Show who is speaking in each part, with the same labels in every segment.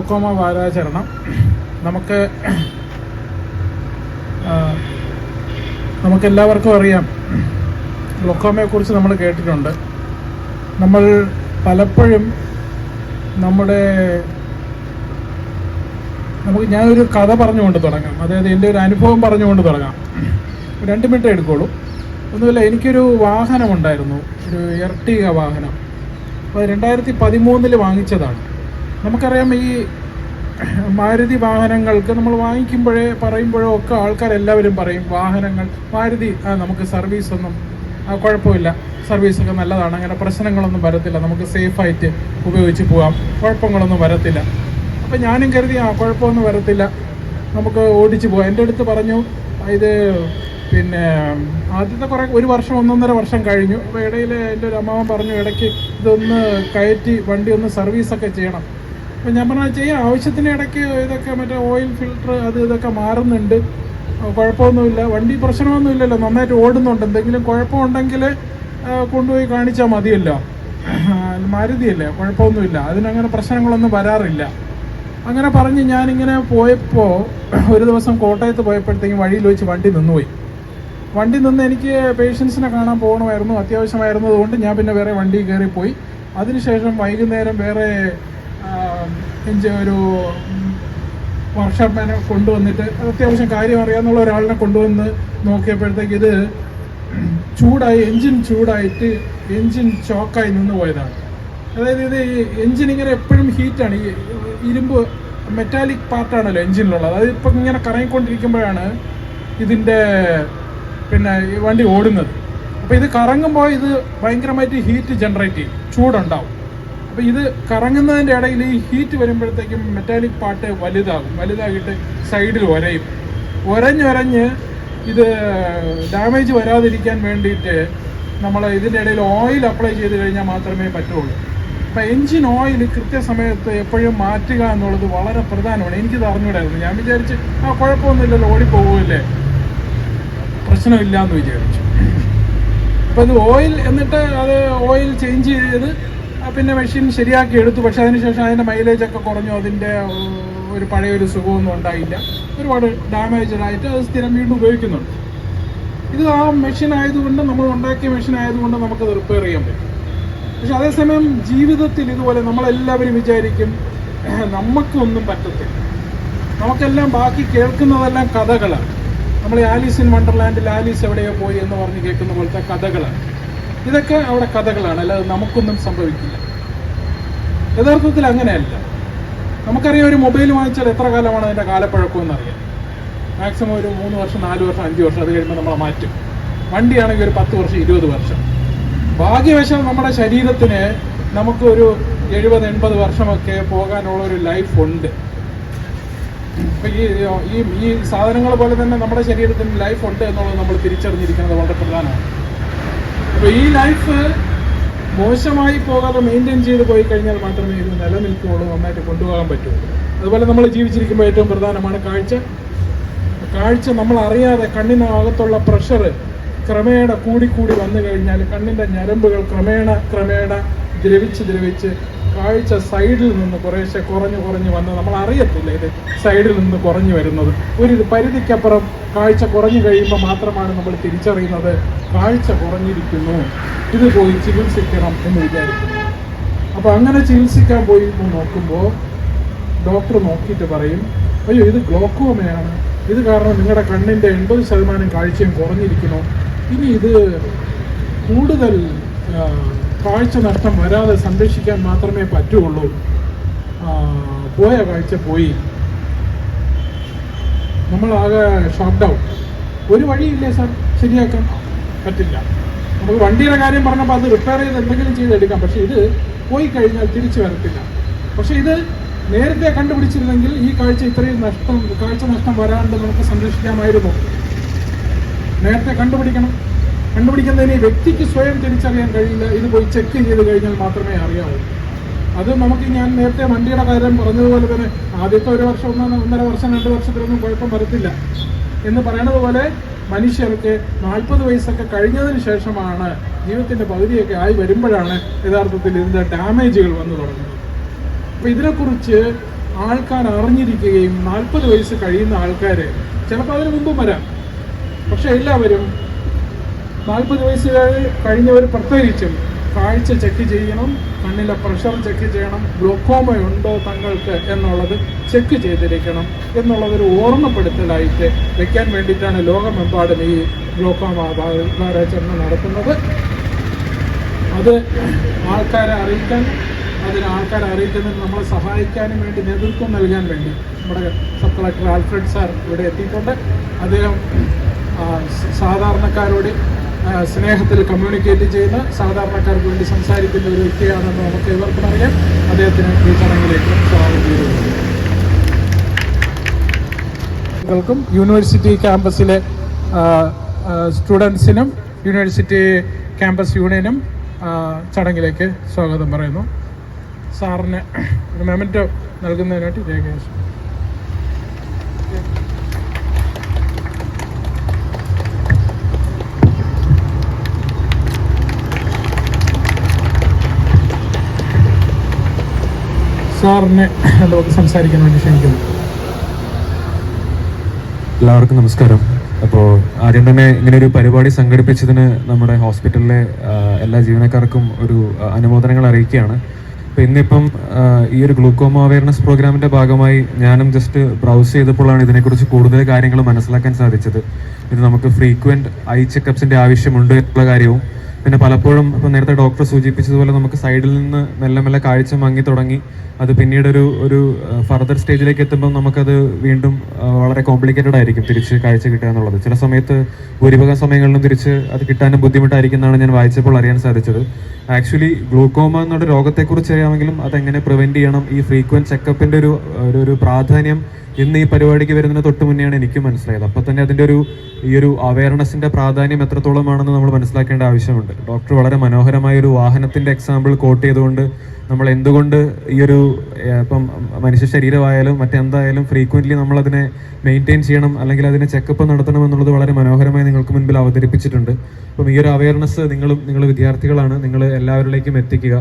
Speaker 1: Glaucoma വാരാചരണം. നമുക്ക് നമുക്കെല്ലാവർക്കും അറിയാം. ഗ്ലോക്കോമയെക്കുറിച്ച് നമ്മൾ കേട്ടിട്ടുണ്ട്. നമ്മൾ പലപ്പോഴും നമ്മുടെ നമുക്ക് ഞാനൊരു കഥ പറഞ്ഞുകൊണ്ട് തുടങ്ങാം. അതായത് എന്റെ ഒരു അനുഭവം പറഞ്ഞുകൊണ്ട് തുടങ്ങാം. രണ്ട് മിനിറ്റ് എടുക്കുള്ളൂ. ഒന്നുമില്ല എനിക്കൊരു വാഹനമുണ്ടായിരുന്നു. ഒരു എർട്ടിക വാഹനം. അപ്പോൾ രണ്ടായിരത്തി പതിമൂന്നിൽ വാങ്ങിച്ചതാണ്. നമുക്കറിയാം ഈ മാരുതി വാഹനങ്ങൾക്ക് നമ്മൾ വാങ്ങിക്കുമ്പോഴേ പറയുമ്പോഴോ ഒക്കെ ആൾക്കാരെല്ലാവരും പറയും വാഹനങ്ങൾ മാരുതി ആ നമുക്ക് സർവീസൊന്നും ആ, കുഴപ്പമില്ല. സർവീസൊക്കെ നല്ലതാണ്. അങ്ങനെ പ്രശ്നങ്ങളൊന്നും വരത്തില്ല. നമുക്ക് സേഫായിട്ട് ഉപയോഗിച്ച് പോകാം കുഴപ്പങ്ങളൊന്നും വരത്തില്ല. അപ്പം ഞാനും കരുതി ആ കുഴപ്പമൊന്നും വരത്തില്ല. നമുക്ക് ഓടിച്ചു പോകാം എന്റെ അടുത്ത് പറഞ്ഞു ഇത് പിന്നെ ആദ്യത്തെ കുറേ ഒരു വർഷം ഒന്നൊന്നര വർഷം കഴിഞ്ഞു. അപ്പോൾ ഇടയിൽ എന്റെ ഒരു അമ്മാവൻ പറഞ്ഞു ഇടയ്ക്ക് ഇതൊന്ന് കയറ്റി വണ്ടി ഒന്ന് സർവീസൊക്കെ ചെയ്യണം. അപ്പം ഞാൻ പറഞ്ഞാൽ ചെയ്യാം ആവശ്യത്തിന് ഇടയ്ക്ക് ഇതൊക്കെ മറ്റേ ഓയിൽ ഫിൽട്ടർ അത് ഇതൊക്കെ മാറുന്നുണ്ട്. കുഴപ്പമൊന്നുമില്ല. വണ്ടി പ്രശ്നമൊന്നുമില്ലല്ലോ. നന്നായിട്ട് ഓടുന്നുണ്ട്. എന്തെങ്കിലും കുഴപ്പമുണ്ടെങ്കിൽ കൊണ്ടുപോയി കാണിച്ചാൽ മതിയല്ലോ. മാരുതിയല്ലേ? കുഴപ്പമൊന്നുമില്ല. അതിനങ്ങനെ പ്രശ്നങ്ങളൊന്നും വരാറില്ല. അങ്ങനെ പറഞ്ഞ് ഞാനിങ്ങനെ പോയപ്പോൾ ഒരു ദിവസം കോട്ടയത്ത് പോയപ്പോഴത്തേക്കും വഴിയിൽ വെച്ച് വണ്ടി നിന്നുപോയി. വണ്ടി നിന്ന് എനിക്ക് പേഷ്യൻസിനെ കാണാൻ പോകണമായിരുന്നു. അത്യാവശ്യമായിരുന്നതുകൊണ്ട് ഞാൻ പിന്നെ വേറെ വണ്ടി കയറിപ്പോയി. അതിനുശേഷം വൈകുന്നേരം വേറെ ഒരു വർക്ക്ഷോപ്പിനെ കൊണ്ടുവന്നിട്ട് അത്യാവശ്യം കാര്യം അറിയാമെന്നുള്ള ഒരാളിനെ കൊണ്ടുവന്ന് നോക്കിയപ്പോഴത്തേക്ക് ഇത് ചൂടായി എൻജിൻ ചൂടായിട്ട് എൻജിൻ ചോക്കായി നിന്ന് പോയതാണ്. അതായത് ഇത് എൻജിൻ ഇങ്ങനെ എപ്പോഴും ഹീറ്റാണ് ഈ ഇരുമ്പ് മെറ്റാലിക് പാർട്ടാണല്ലോ എൻജിനിലുള്ളത് അത് ഇപ്പം ഇങ്ങനെ കറങ്ങിക്കൊണ്ടിരിക്കുമ്പോഴാണ് ഇതിന്റെ പിന്നെ വണ്ടി ഓടുന്നത്. അപ്പോൾ ഇത് കറങ്ങുമ്പോൾ ഇത് ഭയങ്കരമായിട്ട് ഹീറ്റ് ജനറേറ്റ് ചെയ്യും. ചൂടുണ്ടാവും. അപ്പോൾ ഇത് കറങ്ങുന്നതിന്റെ ഇടയിൽ ഈ ഹീറ്റ് വരുമ്പോഴത്തേക്കും മെറ്റാലിക് പാട്ട് വലുതാകും. വലുതാകിയിട്ട് സൈഡിൽ ഒരയും. ഒരഞ്ഞൊരഞ്ഞ് ഇത് ഡാമേജ് വരാതിരിക്കാൻ വേണ്ടിയിട്ട് നമ്മൾ ഇതിന്റെ ഇടയിൽ ഓയിൽ അപ്ലൈ ചെയ്ത് കഴിഞ്ഞാൽ മാത്രമേ പറ്റുള്ളൂ. അപ്പം എൻജിൻ ഓയിൽ കൃത്യസമയത്ത് എപ്പോഴും മാറ്റുക എന്നുള്ളത് വളരെ പ്രധാനമാണ്. എനിക്കിത് അറിഞ്ഞൂടായിരുന്നു. ഞാൻ വിചാരിച്ച് ആ കുഴപ്പമൊന്നുമില്ലല്ലോ ഓടിപ്പോകില്ലേ പ്രശ്നമില്ല എന്ന് വിചാരിച്ചു. അപ്പം ഇത് ഓയിൽ എന്നിട്ട് അത് ഓയിൽ ചേഞ്ച് ചെയ്ത് പിന്നെ മെഷീൻ ശരിയാക്കി എടുത്തു. പക്ഷെ അതിനുശേഷം അതിന്റെ മൈലേജ് ഒക്കെ കുറഞ്ഞു. അതിന്റെ ഒരു പഴയ ഒരു സുഖമൊന്നും ഉണ്ടായില്ല. ഒരുപാട് ഡാമേജഡ് ആയിട്ട് അത് സ്ഥിരം വീണ്ടും ഉപയോഗിക്കുന്നുണ്ട്. ഇത് ആ മെഷീൻ ആയതുകൊണ്ട് നമ്മൾ ഉണ്ടാക്കിയ മെഷീൻ ആയതുകൊണ്ട് നമുക്കത് റിപ്പയർ ചെയ്യാൻ പറ്റും. പക്ഷെ അതേസമയം ജീവിതത്തിൽ ഇതുപോലെ നമ്മളെല്ലാവരും വിചാരിക്കും "ഏഹ്, നമുക്കൊന്നും പറ്റത്തില്ല. നമുക്കെല്ലാം ബാക്കി കേൾക്കുന്നതെല്ലാം കഥകളാണ്. നമ്മൾ ആലീസ് ഇൻ വണ്ടർലാൻഡിൽ ആലീസ് എവിടെയോ പോയി എന്ന് പറഞ്ഞ് കേൾക്കുന്ന പോലത്തെ കഥകളാണ്. ഇതൊക്കെ അവിടെ കഥകളാണ്. അല്ലാതെ നമുക്കൊന്നും സംഭവിക്കില്ല. യഥാർത്ഥത്തിൽ അങ്ങനെയല്ല. നമുക്കറിയാം ഒരു മൊബൈൽ വാങ്ങിച്ചാൽ എത്ര കാലമാണ് അതിന്റെ കാലപ്പഴക്കം എന്നറിയാം മാക്സിമം ഒരു മൂന്ന് വർഷം നാല് വർഷം അഞ്ച് വർഷം അത് കഴിയുമ്പോൾ നമ്മളെ മാറ്റും. വണ്ടിയാണെങ്കിൽ ഒരു പത്ത് വർഷം ഇരുപത് വർഷം. ഭാഗ്യവശാൽ നമ്മുടെ ശരീരത്തിന് നമുക്കൊരു എഴുപത് എൺപത് വർഷമൊക്കെ പോകാനുള്ള ഒരു ലൈഫ് ഉണ്ട് ഈ ഈ സാധനങ്ങൾ പോലെ തന്നെ നമ്മുടെ ശരീരത്തിന് ലൈഫ് ഉണ്ട് എന്നുള്ളത് നമ്മൾ തിരിച്ചറിഞ്ഞിരിക്കുന്നത് വളരെ പ്രധാനമാണ്. അപ്പൊ ഈ ലൈഫ് മോശമായി പോകാതെ മെയിന്റെയിൻ ചെയ്ത് പോയി കഴിഞ്ഞാൽ മാത്രമേ ഇത് നിലനിൽക്കുകയുള്ളൂ നന്നായിട്ട് കൊണ്ടുപോകാൻ പറ്റുള്ളൂ. അതുപോലെ നമ്മൾ ജീവിച്ചിരിക്കുമ്പോൾ ഏറ്റവും പ്രധാനമാണ് കാഴ്ച. കാഴ്ച നമ്മൾ അറിയാതെ കണ്ണിനകത്തുള്ള പ്രഷർ ക്രമേണ കൂടിക്കൂടി വന്നു കഴിഞ്ഞാൽ കണ്ണിന്റെ ഞരമ്പുകൾ ക്രമേണ ക്രമേണ ദ്രവിച്ച് ദ്രവിച്ച് കാഴ്ച സൈഡിൽ നിന്ന് കുറേശ്ശെ കുറഞ്ഞു കുറഞ്ഞു വന്ന് നമ്മൾ അറിയത്തില്ല ഇത് സൈഡിൽ നിന്ന് കുറഞ്ഞു വരുന്നത്. ഒരു പരിധിക്കപ്പുറം കാഴ്ച കുറഞ്ഞു കഴിയുമ്പോൾ മാത്രമാണ് നമ്മൾ തിരിച്ചറിയുന്നത്. കാഴ്ച കുറഞ്ഞിരിക്കുന്നു. ഇത് പോയി ചികിത്സിക്കണം എന്ന് വിചാരിക്കുന്നു. അപ്പോൾ അങ്ങനെ ചികിത്സിക്കാൻ പോയി നോക്കുമ്പോൾ ഡോക്ടർ നോക്കിയിട്ട് പറയും അയ്യോ ഇത് ഗ്ലോക്കോമയാണ്. ഇത് കാരണം നിങ്ങളുടെ കണ്ണിന്റെ എൺപത് ശതമാനം കാഴ്ചയും കുറഞ്ഞിരിക്കുന്നു. ഇനി ഇത് കൂടുതൽ കാഴ്ച നഷ്ടം വരാതെ സംരക്ഷിക്കാൻ മാത്രമേ പറ്റുള്ളൂ പോയ കാഴ്ച പോയി. നമ്മളാകെ ഷോട്ട് ഡൗൺ ഒരു വഴിയില്ലേ സാർ? ശരിയാക്കാൻ പറ്റില്ല. നമുക്ക് വണ്ടിയുടെ കാര്യം പറഞ്ഞപ്പോൾ അത് റിപ്പയർ ചെയ്ത് എന്തെങ്കിലും ചെയ്തെടുക്കാം പക്ഷേ ഇത് പോയി കഴിഞ്ഞാൽ തിരിച്ചു വരത്തില്ല. പക്ഷേ ഇത് നേരത്തെ കണ്ടുപിടിച്ചിരുന്നെങ്കിൽ ഈ കാഴ്ച ഇത്രയും നഷ്ടം കാഴ്ച നഷ്ടം വരാണ്ട് നമുക്ക് സംരക്ഷിക്കാമായിരുന്നു. നേരത്തെ കണ്ടുപിടിക്കണം. കണ്ടുപിടിക്കുന്നതിന് വ്യക്തിക്ക് സ്വയം തിരിച്ചറിയാൻ കഴിയില്ല. ഇത് പോയി ചെക്ക് ചെയ്ത് കഴിഞ്ഞാൽ മാത്രമേ അറിയാവൂ. അത് നമുക്ക് ഞാൻ നേരത്തെ വണ്ടിയുടെ കാര്യം പറഞ്ഞതുപോലെ തന്നെ ആദ്യത്തെ ഒരു വർഷം ഒന്നര ഒന്നര വർഷം രണ്ട് വർഷത്തിലൊന്നും കുഴപ്പം വരത്തില്ല. എന്ന് പറയണത് പോലെ മനുഷ്യർക്ക് നാൽപ്പത് വയസ്സൊക്കെ കഴിഞ്ഞതിന് ശേഷമാണ് ജീവിതത്തിന്റെ പകുതിയൊക്കെ ആയി വരുമ്പോഴാണ് യഥാർത്ഥത്തിൽ ഇതിന്റെ ഡാമേജുകൾ വന്നു തുടങ്ങുന്നത്. അപ്പൊ ഇതിനെക്കുറിച്ച് ആൾക്കാർ അറിഞ്ഞിരിക്കുകയും നാൽപ്പത് വയസ്സ് കഴിയുന്ന ആൾക്കാർ ചിലപ്പോൾ അതിന് മുമ്പും വരാം. പക്ഷെ എല്ലാവരും നാൽപ്പത് വയസ്സ് കഴി- കഴിഞ്ഞവർ പ്രത്യേകിച്ചും കാഴ്ച ചെക്ക് ചെയ്യണം കണ്ണിലെ പ്രഷർ ചെക്ക് ചെയ്യണം ഗ്ലോക്കോമ ഉണ്ടോ തങ്ങൾക്ക് എന്നുള്ളത് ചെക്ക് ചെയ്തിരിക്കണം എന്നുള്ളതൊരു ഓർമ്മപ്പെടുത്തലായിട്ട് വെക്കാൻ വേണ്ടിയിട്ടാണ് ലോകമെമ്പാടും ഈ ഗ്ലോക്കോമ വാരാചരണം നടത്തുന്നത്. അത് ആൾക്കാരെ അറിയിക്കാൻ അതിന് ആൾക്കാരെ അറിയിക്കുന്നതിന് നമ്മളെ സഹായിക്കാനും വേണ്ടി നേതൃത്വം നൽകാൻ വേണ്ടി നമ്മുടെ സബ് കളക്ടർ ആൽഫ്രഡ് സാർ ഇവിടെ എത്തിയിട്ടുണ്ട്. അദ്ദേഹം സാധാരണക്കാരോട് സ്നേഹത്തിൽ കമ്മ്യൂണിക്കേറ്റ് ചെയ്യുന്ന സാധാരണക്കാർക്ക് വേണ്ടി സംസാരിക്കുന്ന ഒരു വ്യക്തിയാണെന്ന് നമുക്ക് ഇവർക്കും അറിയാം. അദ്ദേഹത്തിന് ഈ ചടങ്ങിലേക്ക് സ്വാഗതം കുട്ടികൾക്കും യൂണിവേഴ്സിറ്റി ക്യാമ്പസിലെ സ്റ്റുഡൻസിനും യൂണിവേഴ്സിറ്റി ക്യാമ്പസ് യൂണിയനും ചടങ്ങിലേക്ക് സ്വാഗതം പറയുന്നു. സാറിന് ഒരു മെമന്റോ നൽകുന്നതിനായിട്ട് രേഖ സാറിനെ നമുക്ക് സംസാരിക്കാൻ വേണ്ടി ക്ഷണിക്കുന്നു.
Speaker 2: എല്ലാവർക്കും നമസ്കാരം. അപ്പോൾ ആദ്യം തന്നെ ഇങ്ങനെ ഒരു പരിപാടി സംഘടിപ്പിച്ചതിന് നമ്മുടെ ഹോസ്പിറ്റലിലെ എല്ലാ ജീവനക്കാർക്കും ഒരു അനുമോദനങ്ങൾ അറിയിക്കുകയാണ്. അപ്പോൾ ഇന്നിപ്പം ഈ ഒരു ഗ്ലൂക്കോമ അവയർനെസ് പ്രോഗ്രാമിന്റെ ഭാഗമായി ഞാനും ജസ്റ്റ് ബ്രൗസ് ചെയ്തപ്പോഴാണ് ഇതിനെക്കുറിച്ച് കൂടുതൽ കാര്യങ്ങൾ മനസ്സിലാക്കാൻ സാധിച്ചത്. ഇത് നമുക്ക് ഫ്രീക്വന്റ് ഐ ചെക്കപ്സിന്റെ ആവശ്യമുണ്ട് എന്നുള്ള കാര്യവും പിന്നെ പലപ്പോഴും ഇപ്പം നേരത്തെ ഡോക്ടർ സൂചിപ്പിച്ചതുപോലെ നമുക്ക് സൈഡിൽ നിന്ന് മെല്ലെ മെല്ലെ കാഴ്ച മങ്ങി തുടങ്ങി. അത് പിന്നീട് ഒരു ഒരു ഫർദർ സ്റ്റേജിലേക്ക് എത്തുമ്പോൾ നമുക്കത് വീണ്ടും വളരെ കോംപ്ലിക്കേറ്റഡ് ആയിരിക്കും തിരിച്ച് കാഴ്ച കിട്ടുക എന്നുള്ളത്. ചില സമയത്ത് ഭൂരിഭാഗം സമയങ്ങളിലും തിരിച്ച് അത് കിട്ടാനും ബുദ്ധിമുട്ടായിരിക്കും എന്നാണ് ഞാൻ വായിച്ചപ്പോൾ അറിയാൻ സാധിച്ചത്. ആക്ച്വലി ഗ്ലൂക്കോമ എന്നുള്ള രോഗത്തെക്കുറിച്ച് അറിയാമെങ്കിലും അതെങ്ങനെ പ്രിവെന്റ് ചെയ്യണം? ഈ ഫ്രീക്വന്റ് ചെക്കപ്പിന്റെ ഒരു ഒരു- ഒരു പ്രാധാന്യം ഇന്ന് ഈ പരിപാടിക്ക് വരുന്നതിന് തൊട്ട് മുന്നെയാണ് എനിക്കും മനസ്സിലായത്. അപ്പൊ തന്നെ അതിന്റെ ഒരു ഈ ഒരു അവയർനെസിന്റെ പ്രാധാന്യം എത്രത്തോളമാണെന്ന് നമ്മൾ മനസ്സിലാക്കേണ്ട ആവശ്യമുണ്ട്. ഡോക്ടർ വളരെ മനോഹരമായ ഒരു വാഹനത്തിന്റെ എക്സാമ്പിൾ കോട്ട് ചെയ്തുകൊണ്ട് നമ്മൾ എന്തുകൊണ്ട് ഈ ഒരു ഇപ്പം മനുഷ്യ ശരീരമായാലും മറ്റെന്തായാലും ഫ്രീക്വന്റ്ലി നമ്മൾ അതിനെ മെയിന്റെയിൻ ചെയ്യണം അല്ലെങ്കിൽ അതിനെ ചെക്കപ്പ് നടത്തണം എന്നുള്ളത് വളരെ മനോഹരമായി നിങ്ങൾക്ക് മുൻപിൽ അവതരിപ്പിച്ചിട്ടുണ്ട്. അപ്പം ഈ ഒരു അവയർനെസ് നിങ്ങളും നിങ്ങൾ വിദ്യാർത്ഥികളാണ് നിങ്ങൾ എല്ലാവരിലേക്കും എത്തിക്കുക.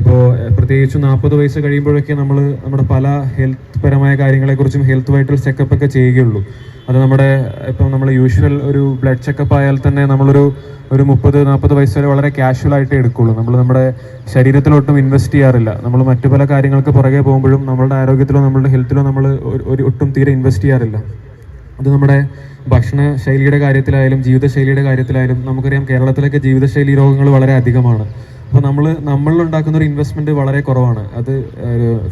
Speaker 2: ഇപ്പോൾ പ്രത്യേകിച്ച് നാൽപ്പത് വയസ്സ് കഴിയുമ്പോഴൊക്കെ നമ്മൾ നമ്മുടെ പല ഹെൽത്ത് പരമായ കാര്യങ്ങളെക്കുറിച്ചും ഹെൽത്ത് വൈറ്റൽ ചെക്കപ്പ് ഒക്കെ ചെയ്യുകയുള്ളൂ. അത് നമ്മുടെ ഇപ്പം നമ്മൾ യൂഷ്വൽ ഒരു ബ്ലഡ് ചെക്കപ്പ് ആയാൽ തന്നെ നമ്മളൊരു ഒരു മുപ്പത് നാൽപ്പത് വയസ്സ് വരെ വളരെ കാഷ്വൽ ആയിട്ട് എടുക്കുള്ളൂ. നമ്മൾ നമ്മുടെ ശരീരത്തിലൊട്ടും ഇൻവെസ്റ്റ് ചെയ്യാറില്ല. നമ്മൾ മറ്റു പല കാര്യങ്ങൾക്ക് പുറകെ പോകുമ്പോഴും നമ്മളുടെ ആരോഗ്യത്തിലോ നമ്മളുടെ ഹെൽത്തിലോ നമ്മൾ ഒരു- ഒട്ടും തീരെ ഇൻവെസ്റ്റ് ചെയ്യാറില്ല. അത് നമ്മുടെ ഭക്ഷണ ശൈലിയുടെ കാര്യത്തിലായാലും ജീവിതശൈലിയുടെ കാര്യത്തിലായാലും നമുക്കറിയാം കേരളത്തിലൊക്കെ ജീവിതശൈലി രോഗങ്ങൾ വളരെ അധികമാണ്. അപ്പോൾ നമ്മൾ നമ്മളിൽ ഉണ്ടാക്കുന്ന ഒരു ഇൻവെസ്റ്റ്മെന്റ് വളരെ കുറവാണ്. അത്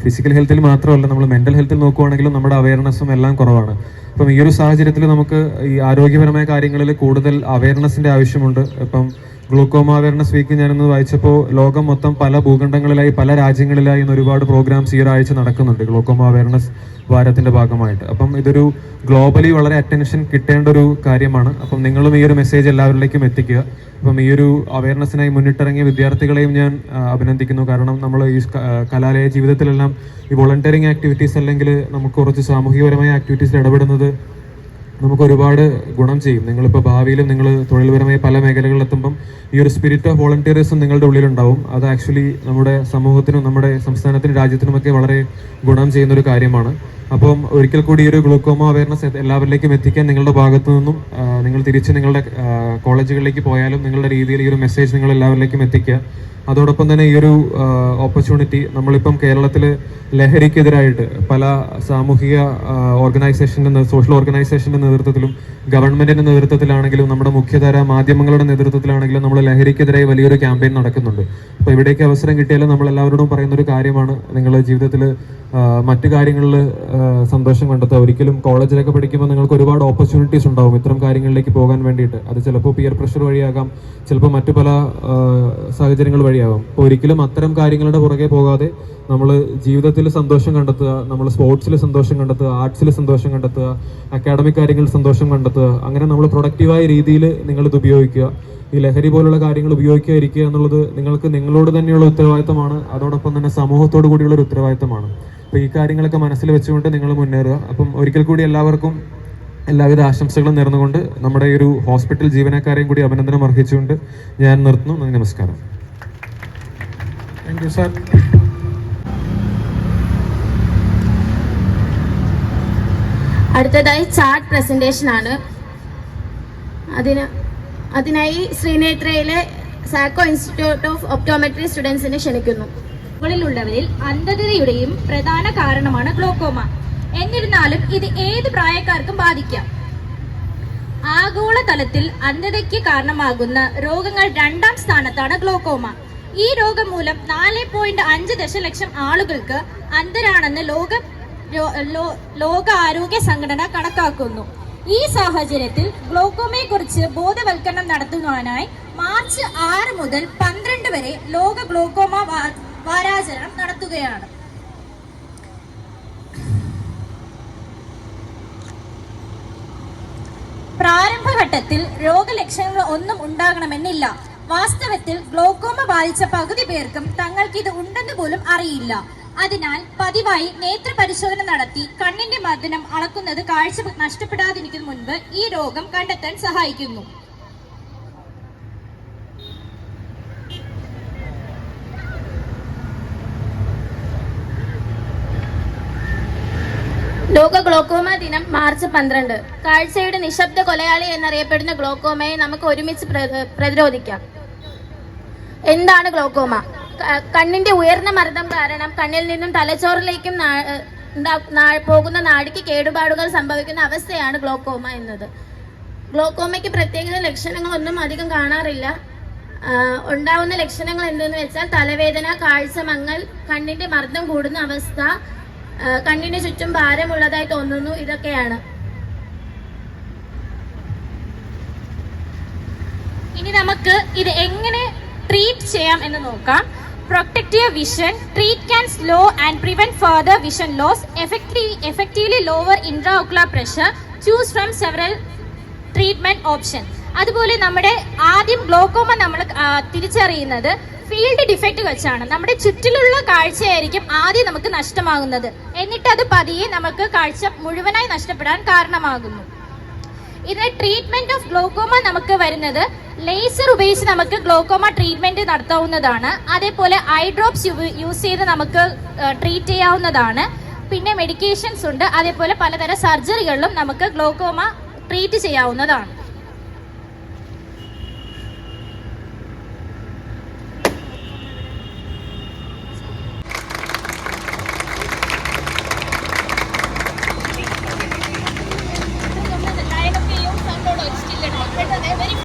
Speaker 2: ഫിസിക്കൽ ഹെൽത്തിൽ മാത്രമല്ല നമ്മൾ മെന്റൽ ഹെൽത്തിൽ നോക്കുവാണെങ്കിലും നമ്മുടെ അവയർനെസ്സും എല്ലാം കുറവാണ്. അപ്പം ഈ ഒരു സാഹചര്യത്തിൽ നമുക്ക് ഈ ആരോഗ്യപരമായ കാര്യങ്ങളിൽ കൂടുതൽ അവയർനെസ്സിന്റെ ആവശ്യമുണ്ട്. ഇപ്പം ഗ്ലൂക്കോമ അവയർനെസ് വീക്ക് ഞാനൊന്ന് വായിച്ചപ്പോൾ ലോകം മൊത്തം പല ഭൂഖണ്ഡങ്ങളിലായി പല രാജ്യങ്ങളിലായി ഇന്ന് ഒരുപാട് പ്രോഗ്രാംസ് ഈ ഒരാഴ്ച നടക്കുന്നുണ്ട് ഗ്ലൂക്കോമ അവയർനെസ് വാരത്തിന്റെ ഭാഗമായിട്ട്. അപ്പം ഇതൊരു ഗ്ലോബലി വളരെ അറ്റൻഷൻ കിട്ടേണ്ട ഒരു കാര്യമാണ്. അപ്പം നിങ്ങളും ഈ ഒരു മെസ്സേജ് എല്ലാവരിലേക്കും എത്തിക്കുക. അപ്പം ഈ ഒരു അവയർനെസ്സിനായി മുന്നിട്ടിറങ്ങിയ വിദ്യാർത്ഥികളെയും ഞാൻ അഭിനന്ദിക്കുന്നു. കാരണം നമ്മൾ ഈ കലാലയ ജീവിതത്തിലെല്ലാം ഈ വോളണ്ടിയറിങ് ആക്ടിവിറ്റീസ് അല്ലെങ്കിൽ നമുക്ക് കുറച്ച് സാമൂഹികപരമായ ആക്ടിവിറ്റീസിൽ ഇടപെടുന്നത് നമുക്ക് ഒരുപാട് ഗുണം ചെയ്യും. നിങ്ങളിപ്പോൾ ഭാവിയിലും നിങ്ങൾ തൊഴിൽപരമായ പല മേഖലകളിൽ എത്തുമ്പം ഈ ഒരു സ്പിരിറ്റ് ഓഫ് വോളണ്ടിയറിസം നിങ്ങളുടെ ഉള്ളിലുണ്ടാവും. അത് ആക്ച്വലി നമ്മുടെ സമൂഹത്തിനും നമ്മുടെ സംസ്ഥാനത്തിനും രാജ്യത്തിനുമൊക്കെ വളരെ ഗുണം ചെയ്യുന്ന ഒരു കാര്യമാണ്. അപ്പം ഒരിക്കൽ കൂടി ഈ ഒരു ഗ്ലൂക്കോമ അവയർനെസ് എല്ലാവരിലേക്കും എത്തിക്കാൻ നിങ്ങളുടെ ഭാഗത്തു നിന്നും നിങ്ങൾ തിരിച്ച് നിങ്ങളുടെ കോളേജുകളിലേക്ക് പോയാലും നിങ്ങളുടെ രീതിയിൽ ഈ ഒരു മെസ്സേജ് നിങ്ങൾ എല്ലാവരിലേക്കും എത്തിക്കുക. അതോടൊപ്പം തന്നെ ഈ ഒരു ഓപ്പർച്യൂണിറ്റി നമ്മളിപ്പം കേരളത്തിൽ ലഹരിക്കെതിരായിട്ട് പല സാമൂഹിക ഓർഗനൈസേഷന്റെ സോഷ്യൽ ഓർഗനൈസേഷന്റെ നേതൃത്വത്തിലും ഗവൺമെന്റിന്റെ നേതൃത്വത്തിലാണെങ്കിലും നമ്മുടെ മുഖ്യധാര മാധ്യമങ്ങളുടെ നേതൃത്വത്തിലാണെങ്കിലും നമ്മൾ ലഹരിക്കെതിരായി വലിയൊരു ക്യാമ്പയിൻ നടക്കുന്നുണ്ട്. അപ്പോൾ ഇവിടേക്ക് അവസരം കിട്ടിയാലും നമ്മൾ എല്ലാവരോടും പറയുന്ന ഒരു കാര്യമാണ് നിങ്ങളുടെ ജീവിതത്തിൽ മറ്റു കാര്യങ്ങളിൽ സന്തോഷം കണ്ടെത്തുക. ഒരിക്കലും കോളേജിലൊക്കെ പഠിക്കുമ്പോൾ നിങ്ങൾക്ക് ഒരുപാട് ഓപ്പർച്യൂണിറ്റീസ് ഉണ്ടാവും ഇത്തരം കാര്യങ്ങളിലേക്ക് പോകാൻ വേണ്ടിയിട്ട്. അത് ചിലപ്പോൾ പിയർ പ്രഷർ വഴിയാകാം ചിലപ്പോൾ മറ്റു പല സാഹചര്യങ്ങൾ വഴിയാകാം. അപ്പോൾ ഒരിക്കലും അത്തരം കാര്യങ്ങളുടെ പുറകെ പോകാതെ നമ്മൾ ജീവിതത്തിൽ സന്തോഷം കണ്ടെത്തുക നമ്മൾ സ്പോർട്സിൽ സന്തോഷം കണ്ടെത്തുക ആർട്സിൽ സന്തോഷം കണ്ടെത്തുക അക്കാഡമിക് കാര്യങ്ങളിൽ സന്തോഷം കണ്ടെത്തുക. അങ്ങനെ നമ്മൾ പ്രൊഡക്റ്റീവായ രീതിയിൽ നിങ്ങളിത് ഉപയോഗിക്കുക. ഈ ലഹരി പോലുള്ള കാര്യങ്ങൾ ഉപയോഗിക്കാതിരിക്കുക എന്നുള്ളത് നിങ്ങൾക്ക് നിങ്ങളോട് തന്നെയുള്ള ഉത്തരവാദിത്തമാണ്. അതോടൊപ്പം തന്നെ സമൂഹത്തോടു കൂടിയുള്ള ഒരു ഉത്തരവാദിത്തമാണ്. അപ്പോൾ ഈ കാര്യങ്ങളൊക്കെ മനസ്സിൽ വെച്ചുകൊണ്ട് നിങ്ങൾ മുന്നേറുക. അപ്പം ഒരിക്കൽ കൂടി എല്ലാവർക്കും എല്ലാവിധ ആശംസകളും നേർന്നുകൊണ്ട് നമ്മുടെ ഈ ഒരു ഹോസ്പിറ്റൽ ജീവനക്കാരെയും കൂടി അഭിനന്ദനം അർഹിച്ചുകൊണ്ട് ഞാൻ നിർത്തുന്നു. നന്ദി നമസ്കാരം.
Speaker 1: താങ്ക് യു സാർ
Speaker 3: അടുത്തതായി ചാർട്ട് പ്രസന്റേഷൻ ആണ് അതിന് അതിനായി ശ്രീനേത്രയിലെ സാക്കോ ഇൻസ്റ്റിറ്റ്യൂട്ട് ഓഫ് ഒപ്റ്റോമെട്രി സ്റ്റുഡൻസിനെ ക്ഷണിക്കുന്നു.
Speaker 4: മുകളിലുള്ളവരിൽ അന്ധതയുടെയും പ്രധാന കാരണമാണ് ഗ്ലോക്കോമ എന്നിരുന്നാലും ഇത് ഏത് പ്രായക്കാർക്കും ബാധിക്കാം. ആഗോളതലത്തിൽ അന്ധതയ്ക്ക് കാരണമാകുന്ന രോഗങ്ങൾ രണ്ടാം സ്ഥാനത്താണ് ഗ്ലോക്കോമ ഈ രോഗം മൂലം നാല് പോയിന്റ് അഞ്ച് ദശലക്ഷം ആളുകൾക്ക് അന്ധരാണെന്ന് ലോക ലോകാരോഗ്യ സംഘടന കണക്കാക്കുന്നു. ഈ സാഹചര്യത്തിൽ ഗ്ലോക്കോമയെ കുറിച്ച് ബോധവൽക്കരണം നടത്തുവാനായി മാർച്ച് ആറ് മുതൽ പന്ത്രണ്ട് വരെ ലോക ഗ്ലോക്കോമ വാരാചരണം നടത്തുകയാണ്. പ്രാരംഭഘട്ടത്തിൽ രോഗലക്ഷണങ്ങൾ ഒന്നും ഉണ്ടാകണമെന്നില്ല. വാസ്തവത്തിൽ ഗ്ലോക്കോമ ബാധിച്ച പകുതി പേർക്കും തങ്ങൾക്ക് ഇത് ഉണ്ടെന്ന് പോലും അറിയില്ല. അതിനാൽ പതിവായി നേത്ര പരിശോധന നടത്തി കണ്ണിന്റെ മർദ്ദനം അളക്കുന്നത് കാഴ്ച നഷ്ടപ്പെടാതിരിക്കുന്ന മുൻപ് ഈ രോഗം കണ്ടെത്താൻ സഹായിക്കുന്നു.
Speaker 3: ലോക ഗ്ലോക്കോമ ദിനം മാർച്ച് പന്ത്രണ്ട്. കാഴ്ചയുടെ നിശബ്ദ കൊലയാളി എന്നറിയപ്പെടുന്ന ഗ്ലോക്കോമയെ നമുക്ക് ഒരുമിച്ച് പ്രതിരോധിക്കാം. എന്താണ് ഗ്ലോക്കോമ? കണ്ണിന്റെ ഉയർന്ന മർദ്ദം കാരണം കണ്ണിൽ നിന്നും തലച്ചോറിലേക്കും പോകുന്ന നാടിക്ക് കേടുപാടുകൾ സംഭവിക്കുന്ന അവസ്ഥയാണ് ഗ്ലോക്കോമ എന്നത്. ഗ്ലോക്കോമയ്ക്ക് പ്രത്യേക ലക്ഷണങ്ങളൊന്നും അധികം കാണാറില്ല. ഉണ്ടാവുന്ന ലക്ഷണങ്ങൾ എന്തെന്ന് വെച്ചാൽ തലവേദന കാഴ്ച മങ്ങൽ കണ്ണിന്റെ മർദ്ദം കൂടുന്ന അവസ്ഥ കണ്ണിന് ചുറ്റും ഭാരമുള്ളതായി തോന്നുന്നു ഇതൊക്കെയാണ്.
Speaker 4: ഇനി നമുക്ക് ഇത് എങ്ങനെ ട്രീറ്റ് ചെയ്യാം എന്ന് നോക്കാം. Protective vision treat can slow and prevent further vision loss effective effectively lower intra pressure choose from several treatment option അതുപോലെ നമ്മുടെ ആദ്യം ഗ്ലോക്കോമ നമ്മൾ തിരിച്ചറിയുന്നത് ഫീൽഡ് ഡിഫക്റ്റ് വെച്ചാണ്. നമ്മുടെ ചുറ്റിലുള്ള കാഴ്ചയായിരിക്കും ആദ്യം നമുക്ക് നഷ്ടമാകുന്നത്. എന്നിട്ട് അത് പതിയെ നമുക്ക് കാഴ്ച മുഴുവനായി നഷ്ടപ്പെടാൻ കാരണമാകുന്നു. ഇതിന് ട്രീറ്റ്മെന്റ് ഓഫ് ഗ്ലോക്കോമ നമുക്ക് വരുന്നത് ലേസർ ഉപയോഗിച്ച് നമുക്ക് ഗ്ലോക്കോമ ട്രീറ്റ്മെന്റ് നടത്താവുന്നതാണ്. അതേപോലെ ഐ ഡ്രോപ്സ് യൂസ് ചെയ്ത് നമുക്ക് ട്രീറ്റ് ചെയ്യാവുന്നതാണ്. പിന്നെ മെഡിക്കേഷൻസ് ഉണ്ട്. അതേപോലെ പലതരം സർജറികളിലും നമുക്ക് ഗ്ലോക്കോമ ട്രീറ്റ് ചെയ്യാവുന്നതാണ്.